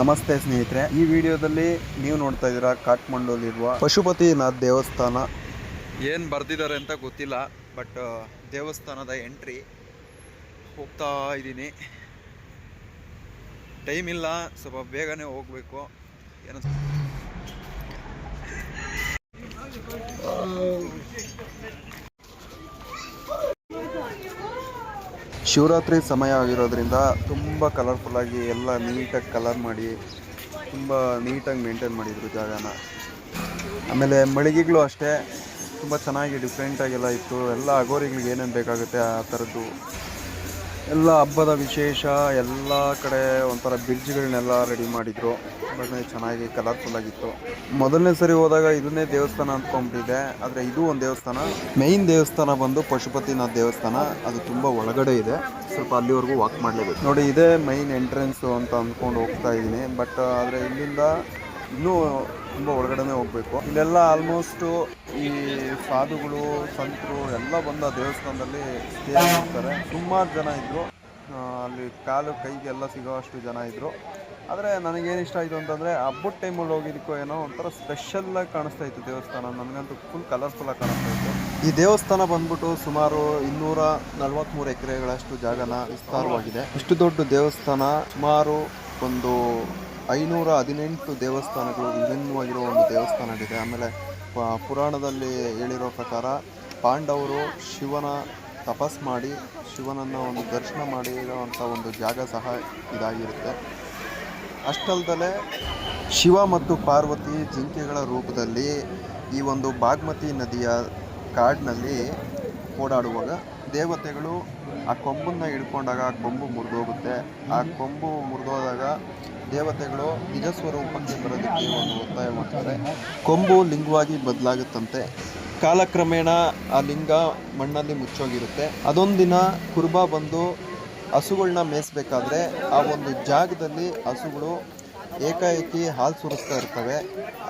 ನಮಸ್ತೆ ಸ್ನೇಹಿತರೆ, ಈ ವಿಡಿಯೋದಲ್ಲಿ ನೀವು ನೋಡ್ತಾ ಇದ್ದೀರಾ ಕಾಠ್ಮಂಡೂಲಿರುವ ಪಶುಪತಿನಾಥ್ ದೇವಸ್ಥಾನ. ಏನು ಬರ್ದಿದ್ದಾರೆ ಅಂತ ಗೊತ್ತಿಲ್ಲ ಬಟ್ ದೇವಸ್ಥಾನದ ಎಂಟ್ರಿ ಹೋಗ್ತಾ ಇದ್ದೀನಿ. ಟೈಮ್ ಇಲ್ಲ, ಸ್ವಲ್ಪ ಬೇಗನೆ ಹೋಗ್ಬೇಕು. ಏನು ಶಿವರಾತ್ರಿ ಸಮಯ ಆಗಿರೋದ್ರಿಂದ ತುಂಬ ಕಲರ್ಫುಲ್ಲಾಗಿ ಎಲ್ಲ ನೀಟಾಗಿ ಕಲರ್ ಮಾಡಿ, ತುಂಬ ನೀಟಾಗಿ ಮೇಂಟೈನ್ ಮಾಡಿದರು ಜಾಗನ. ಆಮೇಲೆ ಮಳಿಗೆಗಳು ಅಷ್ಟೇ, ತುಂಬ ಚೆನ್ನಾಗಿ ಡಿಫ್ರೆಂಟಾಗೆಲ್ಲ ಇತ್ತು. ಎಲ್ಲ ಅಗೋರಿಗಳಿಗೆ ಏನೇನು ಬೇಕಾಗುತ್ತೆ ಆ ಥರದ್ದು ಎಲ್ಲ ಹಬ್ಬದ ವಿಶೇಷ, ಎಲ್ಲ ಕಡೆ ಒಂಥರ ಬ್ರಿಡ್ಜ್ಗಳನ್ನೆಲ್ಲ ರೆಡಿ ಮಾಡಿದರು. ಬಟ್ ಚೆನ್ನಾಗಿ ಕಲರ್ಫುಲ್ ಆಗಿತ್ತು. ಮೊದಲನೇ ಸರಿ ಹೋದಾಗ ಇದನ್ನೇ ದೇವಸ್ಥಾನ ಅಂದ್ಕೊಂಡ್ಬಿಟ್ಟಿದೆ ಆದರೆ ಇದು ಒಂದು ದೇವಸ್ಥಾನ. ಮೈನ್ ದೇವಸ್ಥಾನ ಬಂದು ಪಶುಪತಿನಾಥ್ ದೇವಸ್ಥಾನ. ಅದು ತುಂಬ ಒಳಗಡೆ ಇದೆ. ಸ್ವಲ್ಪ ಅಲ್ಲಿವರೆಗೂ ವಾಕ್ ಮಾಡಲೇಬೇಕು. ನೋಡಿ, ಇದೇ ಮೈನ್ ಎಂಟ್ರೆನ್ಸು ಅಂತ ಅಂದ್ಕೊಂಡು ಹೋಗ್ತಾ ಇದ್ದೀನಿ. ಬಟ್ ಆದರೆ ಇಲ್ಲಿಂದ ಇನ್ನೂ ತುಂಬ ಒಳಗಡೆನೇ ಹೋಗಬೇಕು. ಇಲ್ಲೆಲ್ಲ ಆಲ್ಮೋಸ್ಟು ಈ ಸಾಧುಗಳು, ಸಂತರು ಎಲ್ಲ ಬಂದ ದೇವಸ್ಥಾನದಲ್ಲಿ ಸ್ಟೇ ಮಾಡ್ತಾರೆ ಸುಮಾರು ಜನ ಇದ್ದರು ಅಲ್ಲಿ ಕಾಲು ಕೈಗೆಲ್ಲ ಸಿಗೋ ಅಷ್ಟು ಜನ ಇದ್ದರು ಆದರೆ ನನಗೇನು ಇಷ್ಟ ಆಯಿತು ಅಂತಂದರೆ ಹಬ್ಬದ ಟೈಮಲ್ಲಿ ಹೋಗಿದ್ದಕ್ಕೂ ಏನೋ ಒಂಥರ ಸ್ಪೆಷಲ್ಲಾಗಿ ಕಾಣಿಸ್ತಾ ಇತ್ತು ದೇವಸ್ಥಾನ. ನನಗಂತೂ ಫುಲ್ ಕಲರ್ಫುಲ್ಲಾಗಿ ಕಾಣಿಸ್ತಾ ಇತ್ತು. ಈ ದೇವಸ್ಥಾನ ಬಂದ್ಬಿಟ್ಟು ಸುಮಾರು ಇನ್ನೂರ ನಲವತ್ತ್ಮೂರು ಎಕರೆಗಳಷ್ಟು ಜಾಗನ ವಿಸ್ತಾರವಾಗಿದೆ. ಇಷ್ಟು ದೊಡ್ಡ ದೇವಸ್ಥಾನ, ಸುಮಾರು ಒಂದು ಐನೂರ ಹದಿನೆಂಟು ದೇವಸ್ಥಾನಗಳು ವಿಭಿನ್ನವಾಗಿರೋ ಒಂದು ದೇವಸ್ಥಾನ ಇದೆ ಆಮೇಲೆ ಪುರಾಣದಲ್ಲಿ ಹೇಳಿರೋ ಪ್ರಕಾರ ಪಾಂಡವರು ಶಿವನ ತಪಸ್ ಮಾಡಿ ಶಿವನನ್ನು ಒಂದು ದರ್ಶನ ಮಾಡಿರುವಂಥ ಒಂದು ಜಾಗ ಸಹ ಇದಾಗಿರುತ್ತೆ. ಅಷ್ಟಲ್ದಲೆ ಶಿವ ಮತ್ತು ಪಾರ್ವತಿ ಜಿಂಕೆಗಳ ರೂಪದಲ್ಲಿ ಈ ಒಂದು ಬಾಗ್ಮತಿ ನದಿಯ ಕಾಡಿನಲ್ಲಿ ಓಡಾಡುವಾಗ ದೇವತೆಗಳು ಆ ಕೊಂಬನ್ನು ಹಿಡ್ಕೊಂಡಾಗ ಆ ಕೊಂಬು ಮುರಿದೋಗುತ್ತೆ. ಆ ಕೊಂಬು ಮುರಿದೋದಾಗ ದೇವತೆಗಳು ನಿಜ ಸ್ವರೂಪಕ್ಕೆ ಬರೋದಕ್ಕೆ ಒಂದು ಒತ್ತಾಯ ಮಾಡ್ತಾರೆ. ಕೊಂಬು ಲಿಂಗವಾಗಿ ಬದಲಾಗುತ್ತಂತೆ. ಕಾಲಕ್ರಮೇಣ ಆ ಲಿಂಗ ಮಣ್ಣಲ್ಲಿ ಮುಚ್ಚೋಗಿರುತ್ತೆ. ಅದೊಂದಿನ ಕುರುಬ ಬಂದು ಹಸುಗಳನ್ನ ಮೇಯಿಸ್ಬೇಕಾದ್ರೆ ಆ ಒಂದು ಜಾಗದಲ್ಲಿ ಹಸುಗಳು ಏಕಾಏಕಿ ಹಾಲು ಸುರಿಸ್ತಾ ಇರ್ತವೆ.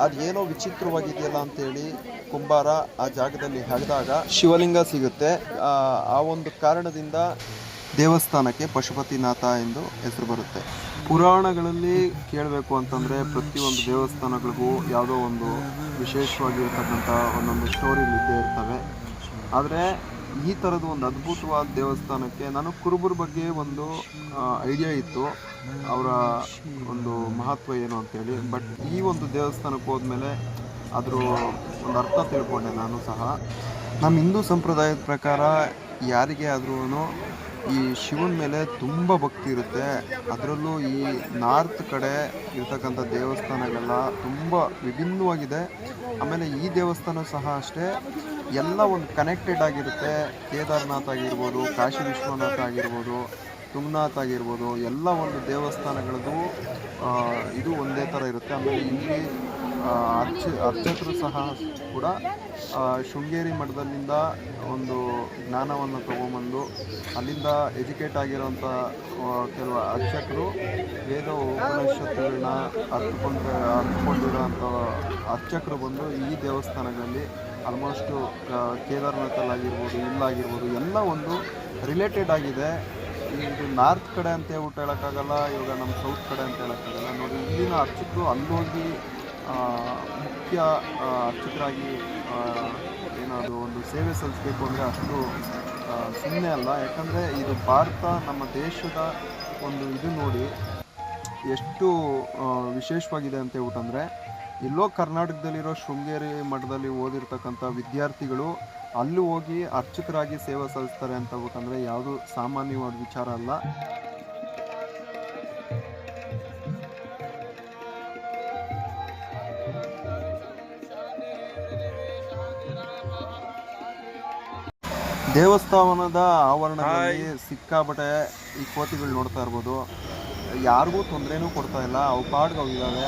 ಅದು ಏನೋ ವಿಚಿತ್ರವಾಗಿದೆಯಲ್ಲ ಅಂತೇಳಿ ಕುಂಬಾರ ಆ ಜಾಗದಲ್ಲಿ ಹರಿದಾಗ ಶಿವಲಿಂಗ ಸಿಗುತ್ತೆ. ಆ ಒಂದು ಕಾರಣದಿಂದ ದೇವಸ್ಥಾನಕ್ಕೆ ಪಶುಪತಿನಾಥ ಎಂದು ಹೆಸರು ಬರುತ್ತೆ. ಪುರಾಣಗಳಲ್ಲಿ ಕೇಳಬೇಕು ಅಂತಂದರೆ ಪ್ರತಿಯೊಂದು ದೇವಸ್ಥಾನಗಳಿಗೂ ಯಾವುದೋ ಒಂದು ವಿಶೇಷವಾಗಿರ್ತಕ್ಕಂಥ ಒಂದೊಂದು ಸ್ಟೋರಿ ಇದ್ದೇ ಇರ್ತವೆ. ಆದರೆ ಈ ಥರದ ಒಂದು ಅದ್ಭುತವಾದ ದೇವಸ್ಥಾನಕ್ಕೆ ನಾನು ಕುರುಬರ ಬಗ್ಗೆ ಒಂದು ಐಡಿಯಾ ಇತ್ತು. ಅವರ ಒಂದು ಮಹತ್ವ ಏನು ಅಂತೇಳಿ. ಬಟ್ ಈ ಒಂದು ದೇವಸ್ಥಾನಕ್ಕೆ ಹೋದ್ಮೇಲೆ ಅದರ ಒಂದು ಅರ್ಥ ತಿಳ್ಕೊಂಡೆ ನಾನು ಸಹ. ನಮ್ಮ ಹಿಂದೂ ಸಂಪ್ರದಾಯದ ಪ್ರಕಾರ ಯಾರಿಗೆ ಆದ್ರೂ ಈ ಶಿವನ ಮೇಲೆ ತುಂಬ ಭಕ್ತಿ ಇರುತ್ತೆ. ಅದರಲ್ಲೂ ಈ ನಾರ್ತ್ ಕಡೆ ಇರ್ತಕ್ಕಂಥ ದೇವಸ್ಥಾನಗಳೆಲ್ಲ ತುಂಬ ವಿಭಿನ್ನವಾಗಿದೆ. ಆಮೇಲೆ ಈ ದೇವಸ್ಥಾನ ಸಹ ಅಷ್ಟೇ. ಎಲ್ಲ ಒಂದು ಕನೆಕ್ಟೆಡ್ ಆಗಿರುತ್ತೆ. ಕೇದಾರ್ನಾಥ್ ಆಗಿರ್ಬೋದು, ಕಾಶಿ ವಿಶ್ವನಾಥ ಆಗಿರ್ಬೋದು ತುಂಗನಾಥ್ ಆಗಿರ್ಬೋದು, ಎಲ್ಲ ಒಂದು ದೇವಸ್ಥಾನಗಳದ್ದು ಇದು ಒಂದೇ ಥರ ಇರುತ್ತೆ. ಆಮೇಲೆ ಇಲ್ಲಿ ಅರ್ಚ, ಅರ್ಚಕರು ಸಹ ಕೂಡ ಶೃಂಗೇರಿ ಮಠದಲ್ಲಿಂದ ಒಂದು ಜ್ಞಾನವನ್ನು ತಗೊಂಬಂದು, ಅಲ್ಲಿಂದ ಎಜುಕೇಟ್ ಆಗಿರೋಂಥ ಕೆಲವು ಅರ್ಚಕರು ವೇದ ಉಪನಿಷತ್ತುಗಳನ್ನ ಅರ್ಥಕೊಂಡು ಅರ್ಥಕೊಂಡಿರೋಂಥ ಅರ್ಚಕರು ಬಂದು ಈ ದೇವಸ್ಥಾನಗಳಲ್ಲಿ ಆಲ್ಮೋಸ್ಟು ಕೇದಾರ್ನಾಥಲ್ಲಾಗಿರ್ಬೋದು ಇಲ್ಲಾಗಿರ್ಬೋದು ಎಲ್ಲ ಒಂದು ರಿಲೇಟೆಡ್ ಆಗಿದೆ. ಇದು ನಾರ್ತ್ ಕಡೆ ಅಂತ ಹೇಳ್ಬಿಟ್ಟು ಹೇಳೋಕ್ಕಾಗಲ್ಲ, ಇವಾಗ ನಮ್ಮ ಸೌತ್ ಕಡೆ ಅಂತ ಹೇಳೋಕ್ಕಾಗಲ್ಲ. ನೋಡಿ, ಇಲ್ಲಿನ ಅರ್ಚಕರು ಅಲ್ಲೋಗಿ ಮುಖ್ಯ ಅರ್ಚಕರಾಗಿ ಏನಾದರೂ ಒಂದು ಸೇವೆ ಸಲ್ಲಿಸಬೇಕು ಅಂದರೆ ಅಷ್ಟು ಸುಮ್ಮನೆ ಅಲ್ಲ. ಯಾಕಂದರೆ ಇದು ಭಾರತ, ನಮ್ಮ ದೇಶದ ಒಂದು ಇದು ನೋಡಿ, ಎಷ್ಟು ವಿಶೇಷವಾಗಿದೆ ಅಂತ ಹೇಳ್ಬಿಟ್ಟಂದರೆ ಎಲ್ಲೋ ಕರ್ನಾಟಕದಲ್ಲಿರೋ ಶೃಂಗೇರಿ ಮಠದಲ್ಲಿ ಓದಿರ್ತಕ್ಕಂಥ ವಿದ್ಯಾರ್ಥಿಗಳು ಅಲ್ಲಿ ಹೋಗಿ ಅರ್ಚಕರಾಗಿ ಸೇವೆ ಸಲ್ಲಿಸ್ತಾರೆ ಅಂತ ಹೇಳ್ಬಿಟ್ಟಂದ್ರೆ ಯಾವುದು ಸಾಮಾನ್ಯವಾದ ವಿಚಾರ ಅಲ್ಲ. ದೇವಸ್ಥಾನದ ಆವರಣದಲ್ಲಿ ಸಿಕ್ಕಾಬಟ್ಟೆ ಈ ಕೋತಿಗಳು ನೋಡ್ತಾ ಇರ್ಬೋದು. ಯಾರಿಗೂ ತೊಂದರೆನೂ ಕೊಡ್ತಾ ಇಲ್ಲ. ಅವು ಪಾಡ್ಗೆ ಇದ್ದಾವೆ.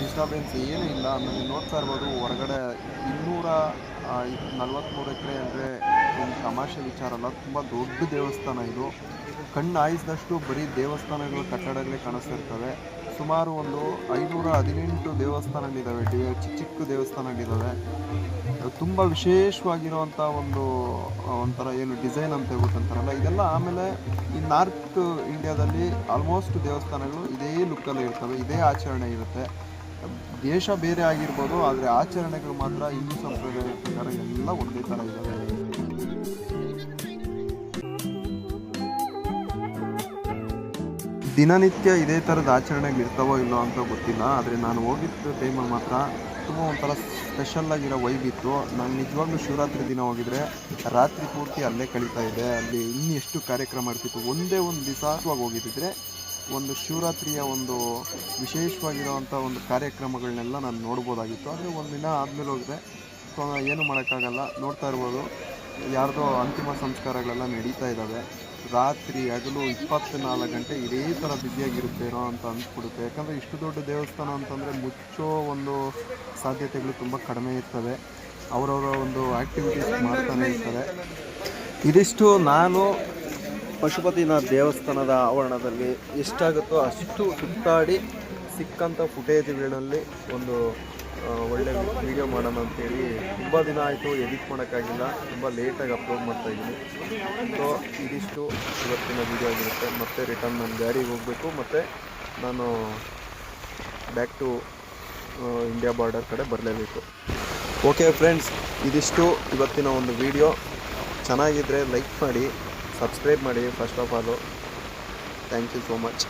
ಡಿಸ್ಟರ್ಬೆನ್ಸ್ ಏನೂ ಇಲ್ಲ. ಆಮೇಲೆ ನೋಡ್ತಾ ಇರ್ಬೋದು, ಹೊರಗಡೆ ಇನ್ನೂರ ನಲ್ವತ್ತ್ಮೂರು ಎಕರೆ ಅಂದರೆ ಒಂದು ತಮಾಷೆ ವಿಚಾರ ಅಲ್ಲ, ತುಂಬ ದೊಡ್ಡ ದೇವಸ್ಥಾನ ಇದು. ಕಣ್ಣು ಆಯಿಸಿದಷ್ಟು ಬರೀ ದೇವಸ್ಥಾನಗಳು, ಕಟ್ಟಡಗಳೇ ಕಾಣಿಸ್ತಿರ್ತವೆ ಸುಮಾರು ಒಂದು ಐನೂರ ಹದಿನೆಂಟು ದೇವಸ್ಥಾನಗಳಿದ್ದಾವೆ ಚಿಕ್ಕ ಚಿಕ್ಕ ದೇವಸ್ಥಾನಗಳಿದ್ದಾವೆ ತುಂಬ ವಿಶೇಷವಾಗಿರುವಂಥ ಒಂದು ಒಂಥರ ಏನು ಡಿಸೈನ್ ಅಂತ ಹೇಳ್ಬಿಟ್ಟಂತಾರಲ್ಲ ಇದೆಲ್ಲ ಆಮೇಲೆ ಈ ನಾರ್ತ್ ಇಂಡಿಯಾದಲ್ಲಿ ಆಲ್ಮೋಸ್ಟ್ ದೇವಸ್ಥಾನಗಳು ಇದೇ ಲುಕ್ಕಲ್ಲಿ ಇರ್ತವೆ, ಇದೇ ಆಚರಣೆ ಇರುತ್ತೆ. ದೇಶ ಬೇರೆ ಆಗಿರ್ಬೋದು, ಆದರೆ ಆಚರಣೆಗಳು ಮಾತ್ರ ಹಿಂದೂ ಸಂಪ್ರದಾಯದ ಪ್ರಕಾರ ಎಲ್ಲ ಒಂದೇ ಥರ ಇದ್ದಾವೆ ದಿನನಿತ್ಯ ಇದೇ ಥರದ ಆಚರಣೆಗಳು ಇರ್ತಾವೋ ಇಲ್ಲೋ ಅಂತ ಗೊತ್ತಿಲ್ಲ, ಆದರೆ ನಾನು ಹೋಗಿದ್ದ ಟೈಮಲ್ಲಿ ಮಾತ್ರ ತುಂಬ ಒಂಥರ ಸ್ಪೆಷಲ್ ಆಗಿರೋ ವೈಬ್ ಇತ್ತು. ನಾನು ನಿಜವಾಗ್ಲೂ ಶಿವರಾತ್ರಿ ದಿನ ಹೋಗಿದ್ರೆ ರಾತ್ರಿ ಪೂರ್ತಿ ಅಲ್ಲೇ ಕಳೀತಾ ಇದೆ ಅಲ್ಲಿ ಇನ್ನೆಷ್ಟು ಕಾರ್ಯಕ್ರಮ ಇರ್ತಿತ್ತು, ಒಂದೇ ಒಂದು ದಿವಸ ಹೋಗಿದ್ದಿದ್ರೆ ಒಂದು ಶಿವರಾತ್ರಿಯ ಒಂದು ವಿಶೇಷವಾಗಿರುವಂಥ ಒಂದು ಕಾರ್ಯಕ್ರಮಗಳನ್ನೆಲ್ಲ ನಾನು ನೋಡ್ಬೋದಾಗಿತ್ತು. ಆದರೆ ಒಂದು ದಿನ ಆದಮೇಲೆ ಹೋಗಿದೆ. ಸೊ, ಏನು ಮಾಡೋಕ್ಕಾಗಲ್ಲ. ನೋಡ್ತಾ ಇರ್ಬೋದು. ಯಾರ್ದೋ ಅಂತಿಮ ಸಂಸ್ಕಾರಗಳೆಲ್ಲ ನಡೀತಾ ಇದ್ದಾವೆ. ರಾತ್ರಿ ಹಗಲು ಇಪ್ಪತ್ನಾಲ್ಕು ಗಂಟೆ ಇದೇ ಥರ ಬ್ಯುಸಿಯಾಗಿರುತ್ತೇನೋ ಅಂತ ಅನ್ಸ್ಬಿಡುತ್ತೆ. ಯಾಕಂದರೆ ಇಷ್ಟು ದೊಡ್ಡ ದೇವಸ್ಥಾನ ಅಂತಂದರೆ ಮುಚ್ಚೋ ಒಂದು ಸಾಧ್ಯತೆಗಳು ತುಂಬ ಕಡಿಮೆ ಇರ್ತವೆ. ಅವರವರ ಒಂದು ಆ್ಯಕ್ಟಿವಿಟೀಸ್ ಮಾಡ್ತಾನೆ ಇರ್ತಾರೆ. ಇದಿಷ್ಟು ನಾನು ಪಶುಪತಿನಾಥ್ ದೇವಸ್ಥಾನದ ಆವರಣದಲ್ಲಿ ಎಷ್ಟಾಗುತ್ತೋ ಅಷ್ಟು ಸುತ್ತಾಡಿ ಸಿಕ್ಕಂಥ ಫುಟೇಜ್ಗಳಲ್ಲಿ ಒಂದು ಒಳ್ಳೆ ವಿಡಿಯೋ ಮಾಡೋಣ ಅಂತೇಳಿ ತುಂಬ ದಿನ ಆಯಿತು ಎಡಿಟ್ ಮಾಡೋಕ್ಕಾಗಿಲ್ಲ. ತುಂಬ ಲೇಟಾಗಿ ಅಪ್ಲೋಡ್ ಮಾಡ್ತಾ ಇದ್ದೀನಿ. ಸೊ ಇದಿಷ್ಟು ಇವತ್ತಿನ ವೀಡಿಯೋ ಆಗಿರುತ್ತೆ. ಮತ್ತೆ ರಿಟರ್ನ್ ನನ್ನ ಗಾಡಿಗೆ ಹೋಗಬೇಕು. ಮತ್ತು ನಾನು ಬ್ಯಾಕ್ ಟು ಇಂಡಿಯಾ ಬಾರ್ಡರ್ ಕಡೆ ಬರಲೇಬೇಕು. ಓಕೆ ಫ್ರೆಂಡ್ಸ್ ಇದಿಷ್ಟು ಇವತ್ತಿನ ಒಂದು ವಿಡಿಯೋ ಚೆನ್ನಾಗಿದ್ದರೆ ಲೈಕ್ ಮಾಡಿ. ಸಬ್ಸ್ಕ್ರೈಬ್ ಮಾಡಿ first of all thank you so much